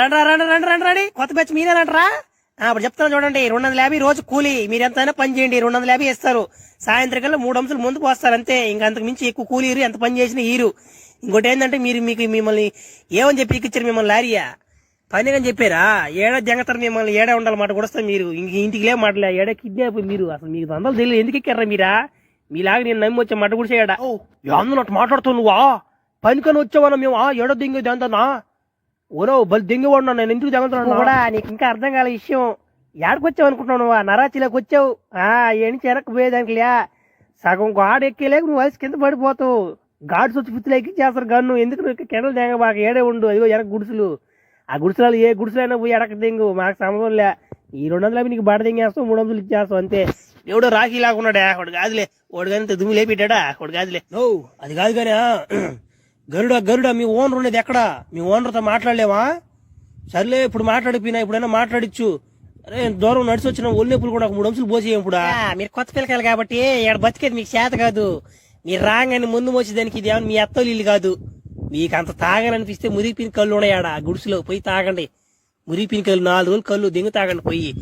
రండి రండి రండి రండి రండి. కొత్త బ్యాచ్ మీరేనంటారా అప్పుడు చెప్తాను చూడండి రెండు వందల యాభై రోజు కూలీ. మీరు ఎంతైనా పని చేయండి రెండు వందల యాభై ఇస్తారు. సాయంత్రం కల్లా మూడు అంశాలు ముందుకు పోస్తారు అంతే. ఇంకా అంతకు మించి ఎక్కువ కూలీ ఇరు ఎంత పని చేసినా ఈరు ఇంకోటి ఏంటంటే మీరు మీకు మిమ్మల్ని ఏమని చెప్పి ఎక్కిచ్చారు మిమ్మల్ని లారీయా? పని అని చెప్పారా? ఏడా జంగతారు మిమ్మల్ని ఏడా ఉండాలన్నమాట కూడా మీరు. ఇంక ఇంటికి లే మాటలే ఏడా కిడ్నాప్ మీరు? అసలు మీకు వందలు తెలియదు. ఎందుకు ఎక్కారా మీరా? మీలాగా నేను నమ్మి వచ్చే మాట కూడా చేయడా? అందులో అట్లా మాట్లాడుతావు నువ్వా? పనికని వచ్చావా మేము. ఆ ఏడో దింగేది అంతనా ఓరో బలి దింగేవాడు నేను ఎందుకు దిగుతున్నాను కూడా నీకు ఇంకా అర్థం కాల విషయం. ఏడకి వచ్చావు అనుకుంటున్నావు నువ్వు? నరాచిలోకి వచ్చావు. ఆ ఏడిచి వెనక్కి పోయేదానికి లే సగం గాడు ఎక్కేలేక నువ్వు వయసు కింద పడిపోతావు. గాడ్స్ వచ్చి పిత్తులు ఎక్కి చేస్తారు గన్ను. ఎందుకు నువ్వు కెండలు దింగ బాగా? ఏడే ఉండు. అదిగో వెనక గుడిసెలు. ఆ గుడిసెలు ఏ గుడిసెలైనా పోయి ఎడక దింగు. మాకు సంబంధం లే. ఈ రెండు వందలు నీకు బడ దింగేస్తావు మూడు వందలు ఇచ్చేస్తావు అంతే. ఎవడో రాఖీ లాగున్నాడా వాడు కాదులే. వాడు కానీ దుమ్ము లేపిట్టాడా? వాడు కాదులే. నో అది కాదు కానీ గరుడ గరుడ మీ ఓనర్ ఉండేది ఎక్కడ? మీ ఓనర్తో మాట్లాడలేవా? సర్లే ఇప్పుడు మాట్లాడిపోయినా ఇప్పుడైనా మాట్లాడిచ్చు. అరే దూరం నడిచి వచ్చిన ఒళ్ళెప్పులు కూడా ఒక మూడు అంశాలు పోసేయం ఇప్పుడు? మీరు కొత్త పిల్లకాయలు కాబట్టి ఇక్కడ బతికేది మీకు చేత కాదు. మీరు రాగానే ముందు మోసేదానికి ఇది ఏమన్నా మీ అత్తలు ఇల్లు కాదు. మీకు అంత తాగాలనిపిస్తే మురిపిన కళ్ళు ఉన్నాయి ఆడ. గుడిసెలో పోయి తాగండి. మురిగిపోయిన కళ్ళు నాలుగు రోజులు కళ్ళు దింగు తాగండి పోయి.